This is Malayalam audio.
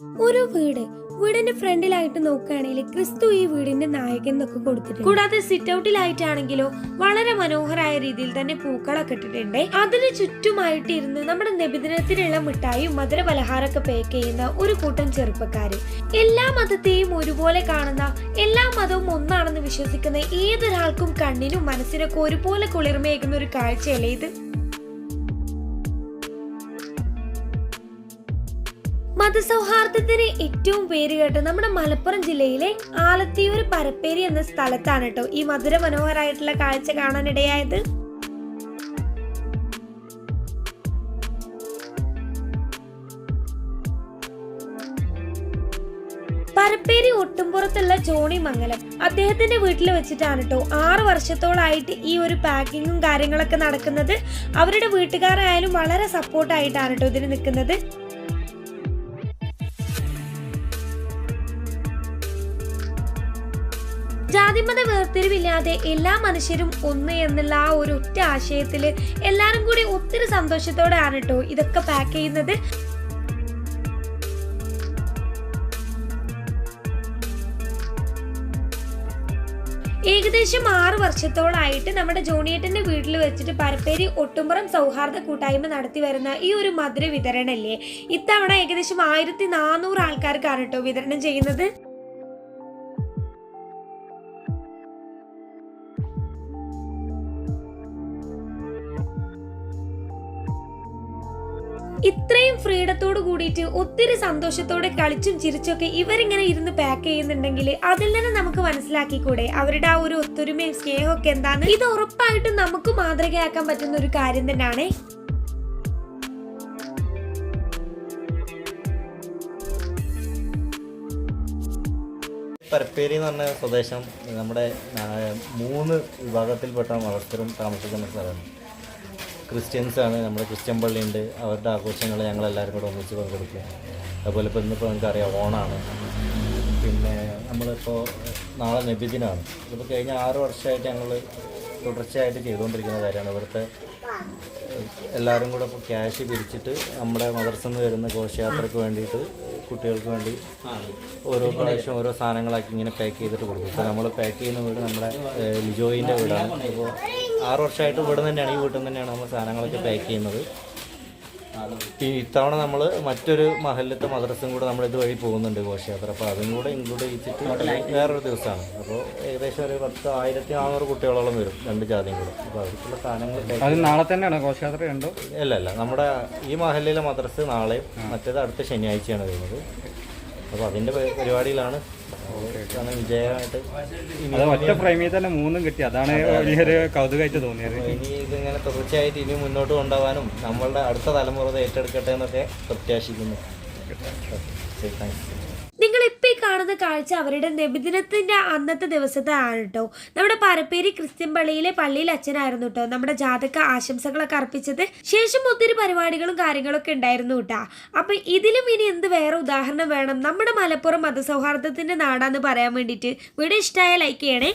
ഒരു വീട്. വീടിന്റെ ഫ്രണ്ടിലായിട്ട് നോക്കുകയാണെങ്കിൽ ക്രിസ്തു ഈ വീടിന്റെ നായകൻ എന്നൊക്കെ കൊടുത്തിട്ടുണ്ട്. കൂടാതെ സിറ്റ് ഔട്ടിലായിട്ടാണെങ്കിലോ വളരെ മനോഹരമായ രീതിയിൽ തന്നെ പൂക്കളൊക്കെ ഇട്ടിട്ടുണ്ട്. അതിന് ചുറ്റുമായിട്ട് ഇരുന്ന് നമ്മുടെ നബിദിനത്തിനുള്ള മിഠായും മധുര പലഹാരമൊക്കെ പേക്ക് ചെയ്യുന്ന ഒരു കൂട്ടം ചെറുപ്പക്കാര്. എല്ലാ മതത്തെയും ഒരുപോലെ കാണുന്ന എല്ലാ മതവും ഒന്നാണെന്ന് വിശ്വസിക്കുന്ന ഏതൊരാൾക്കും കണ്ണിനും മനസ്സിനൊക്കെ ഒരുപോലെ കുളിർമയേക്കുന്ന ഒരു കാഴ്ചയല്ലേ ഇത്? മതസൗഹാർദ്ദത്തിന് ഏറ്റവും പേര് കേട്ടോ നമ്മുടെ മലപ്പുറം ജില്ലയിലെ ആലത്തിയൂർ പരപ്പേരി എന്ന സ്ഥലത്താണ് കേട്ടോ ഈ മധുര മനോഹരമായിട്ടുള്ള കാഴ്ച കാണാനിടയായത്. പരപ്പേരി ഒട്ടുംപുറത്തുള്ള ജോണി മംഗലം അദ്ദേഹത്തിന്റെ വീട്ടിൽ വെച്ചിട്ടാണ് കേട്ടോ ആറ് വർഷത്തോളായിട്ട് ഈ ഒരു പാക്കിങ്ങും കാര്യങ്ങളൊക്കെ നടക്കുന്നത്. അവരുടെ വീട്ടുകാരായാലും വളരെ സപ്പോർട്ടായിട്ടാണ് കേട്ടോ ഇതിന് നിൽക്കുന്നത്. ജാതിമത വേർതിരിവില്ലാതെ എല്ലാ മനുഷ്യരും ഒന്ന് എന്നുള്ള ആ ഒരു ഒറ്റ ആശയത്തിൽ എല്ലാവരും കൂടി ഒത്തിരി സന്തോഷത്തോടെയാണ് കേട്ടോ ഇതൊക്കെ പാക്ക് ചെയ്യുന്നത്. ഏകദേശം ആറ് വർഷത്തോളായിട്ട് നമ്മുടെ ജോണിയേട്ടന്റെ വീട്ടിൽ വെച്ചിട്ട് പരപ്പേരി ഒട്ടുംപുറം സൗഹാർദ്ദ കൂട്ടായ്മ നടത്തി വരുന്ന ഈ ഒരു മധുര വിതരണല്ലേ? ഇത്തവണ ഏകദേശം ആയിരത്തി നാനൂറ് ആൾക്കാർക്കാണ് കേട്ടോ വിതരണം ചെയ്യുന്നത്. ഇത്രയും ഫ്രീഡത്തോട് കൂടിയിട്ട് ഒത്തിരി സന്തോഷത്തോടെ കളിച്ചും ചിരിച്ചൊക്കെ ഇവരിങ്ങനെ ഇരുന്ന് പാക്ക് ചെയ്യുന്നുണ്ടെങ്കിൽ അതിൽ നിന്ന് നമുക്ക് മനസ്സിലാക്കിക്കൂടെ? അവരുടെ ആ ഒരു ഒത്തൊരുമയും സ്നേഹമൊക്കെ എന്താണ് ഇത് ഉറപ്പായിട്ടും നമുക്ക് മാതൃകയാക്കാൻ പറ്റുന്ന ഒരു കാര്യം തന്നെയാണ്. പരപ്പേരി എന്ന് പറഞ്ഞ സ്വദേശം നമ്മുടെ മൂന്ന് വിഭാഗത്തിൽപ്പെട്ട മതസ്ഥരും താമസിക്കുന്ന സ്ഥലമാണ്. ക്രിസ്ത്യൻസ് ആണ് നമ്മുടെ ക്രിസ്ത്യൻ പള്ളിയുണ്ട്. അവരുടെ ആഘോഷങ്ങൾ ഞങ്ങളെല്ലാവരും കൂടെ ഒന്നിച്ച് പങ്കെടുക്കുക അതുപോലെ ഇപ്പോൾ ഇന്നിപ്പോൾ നമുക്കറിയാം ഓണാണ്. പിന്നെ നമ്മളിപ്പോൾ നാളെ നബിദിനാണ്. ഇതിപ്പോൾ കഴിഞ്ഞ ആറ് വർഷമായിട്ട് ഞങ്ങൾ തുടർച്ചയായിട്ട് ചെയ്തുകൊണ്ടിരിക്കുന്ന കാര്യമാണ്. ഇവിടുത്തെ എല്ലാവരും കൂടെ ഇപ്പോൾ ക്യാഷ് പിരിച്ചിട്ട് നമ്മുടെ മദർസിൽ നിന്ന് വരുന്ന ഘോഷയാത്രയ്ക്ക് വേണ്ടിയിട്ട് കുട്ടികൾക്ക് വേണ്ടി ഓരോ പ്രാവശ്യം ഓരോ സാധനങ്ങളാക്കി ഇങ്ങനെ പാക്ക് ചെയ്തിട്ട് കൊടുക്കും. ഇപ്പോൾ നമ്മൾ പാക്ക് ചെയ്യുന്ന വീട് നമ്മുടെ ലിജോയിന്റെ വീടാണ്. ഇപ്പോൾ ആറ് വർഷമായിട്ട് ഇവിടെ തന്നെയാണ്. ഈ വീട്ടിൽ നിന്ന് തന്നെയാണ് നമ്മൾ സാധനങ്ങളൊക്കെ പാക്ക് ചെയ്യുന്നത്. ഈ ഇത്തവണ നമ്മൾ മറ്റൊരു മഹലിലത്തെ മദ്രസും കൂടെ നമ്മൾ ഇതുവഴി പോകുന്നുണ്ട് ഘോഷയാത്ര. അപ്പോൾ അതും കൂടെ ഇൻക്ലൂഡ് ചെയ്തിട്ട് വേറൊരു ദിവസമാണ്. അപ്പോൾ ഏകദേശം ഒരു പത്ത് ആയിരത്തി നാനൂറ് കുട്ടികളോളം വരും രണ്ട് ജാതിയും കൂടെ. അപ്പോൾ അവർക്കുള്ള സാധനങ്ങൾ അത് നാളെ തന്നെയാണ് ഘോഷയാത്ര ഉണ്ടോ അല്ല അല്ല നമ്മുടെ ഈ മഹലിലെ മദ്രസ് നാളെയും മറ്റേത് അടുത്ത ശനിയാഴ്ചയാണ് വരുന്നത്. അപ്പോൾ അതിന്റെ പരി- പരിപാടിയിലാണ് വിജയമായിട്ട്. അത് ഒറ്റ ഫ്രെയിമിൽ തന്നെ മൂന്നും കിട്ടി. അതാണ് വലിയൊരു കൗതുകമായിട്ട് തോന്നിയത്. ഇനി ഇതിങ്ങനെ തുടർച്ചയായിട്ട് ഇനി മുന്നോട്ട് കൊണ്ടുപോകാനും നമ്മളുടെ അടുത്ത തലമുറ ഏറ്റെടുക്കട്ടെ എന്നൊക്കെ പ്രത്യാശിക്കുന്നു. നിങ്ങൾ കാണുന്ന കാഴ്ച അവരുടെ നബിദിനത്തിന്റെ അന്നത്തെ ദിവസത്തെ ആണ് കേട്ടോ നമ്മുടെ പരപ്പേരി ക്രിസ്ത്യൻ പള്ളിയിലെ പള്ളിയിൽ അച്ഛനായിരുന്നു കേട്ടോ നമ്മുടെ ജാതക ആശംസകളൊക്കെ അർപ്പിച്ചത് ശേഷം ഒത്തിരി പരിപാടികളും കാര്യങ്ങളൊക്കെ ഉണ്ടായിരുന്നു കേട്ടാ അപ്പൊ ഇതിലും ഇനി എന്ത് വേറെ ഉദാഹരണം വേണം? നമ്മുടെ മലപ്പുറം മതസൗഹാർദ്ദത്തിന്റെ നാടാന്ന് പറയാൻ വേണ്ടിയിട്ട് വീഡിയോ ഇഷ്ടമായ ലൈക്ക് ചെയ്യണേ.